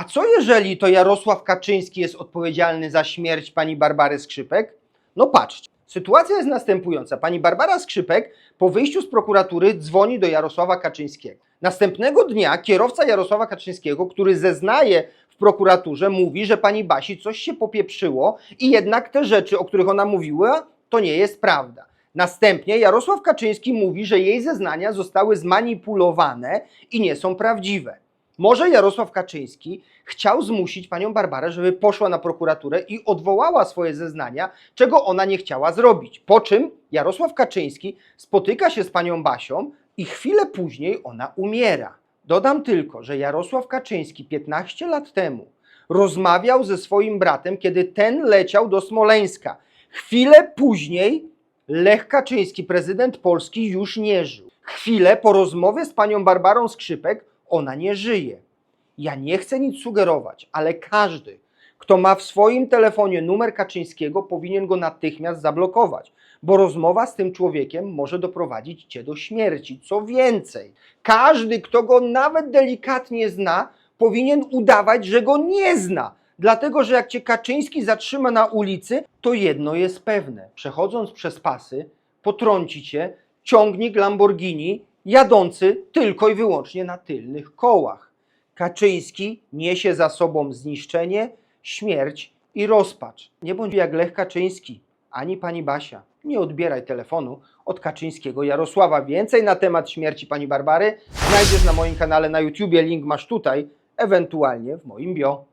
A co jeżeli to Jarosław Kaczyński jest odpowiedzialny za śmierć pani Barbary Skrzypek? No patrzcie. Sytuacja jest następująca. Pani Barbara Skrzypek po wyjściu z prokuratury dzwoni do Jarosława Kaczyńskiego. Następnego dnia kierowca Jarosława Kaczyńskiego, który zeznaje w prokuraturze, mówi, że pani Basi coś się popieprzyło i jednak te rzeczy, o których ona mówiła, to nie jest prawda. Następnie Jarosław Kaczyński mówi, że jej zeznania zostały zmanipulowane i nie są prawdziwe. Może Jarosław Kaczyński chciał zmusić panią Barbarę, żeby poszła na prokuraturę i odwołała swoje zeznania, czego ona nie chciała zrobić. Po czym Jarosław Kaczyński spotyka się z panią Basią i chwilę później ona umiera. Dodam tylko, że Jarosław Kaczyński 15 lat temu rozmawiał ze swoim bratem, kiedy ten leciał do Smoleńska. Chwilę później Lech Kaczyński, prezydent Polski, już nie żył. Chwilę po rozmowie z panią Barbarą Skrzypek ona nie żyje. Ja nie chcę nic sugerować, ale każdy, kto ma w swoim telefonie numer Kaczyńskiego, powinien go natychmiast zablokować, bo rozmowa z tym człowiekiem może doprowadzić cię do śmierci. Co więcej, każdy, kto go nawet delikatnie zna, powinien udawać, że go nie zna. Dlatego, że jak cię Kaczyński zatrzyma na ulicy, to jedno jest pewne. Przechodząc przez pasy, potrąci cię ciągnik Lamborghini jadący tylko i wyłącznie na tylnych kołach. Kaczyński niesie za sobą zniszczenie, śmierć i rozpacz. Nie bądź jak Lech Kaczyński, ani pani Basia. Nie odbieraj telefonu od Kaczyńskiego Jarosława. Więcej na temat śmierci pani Barbary znajdziesz na moim kanale na YouTubie. Link masz tutaj, ewentualnie w moim bio.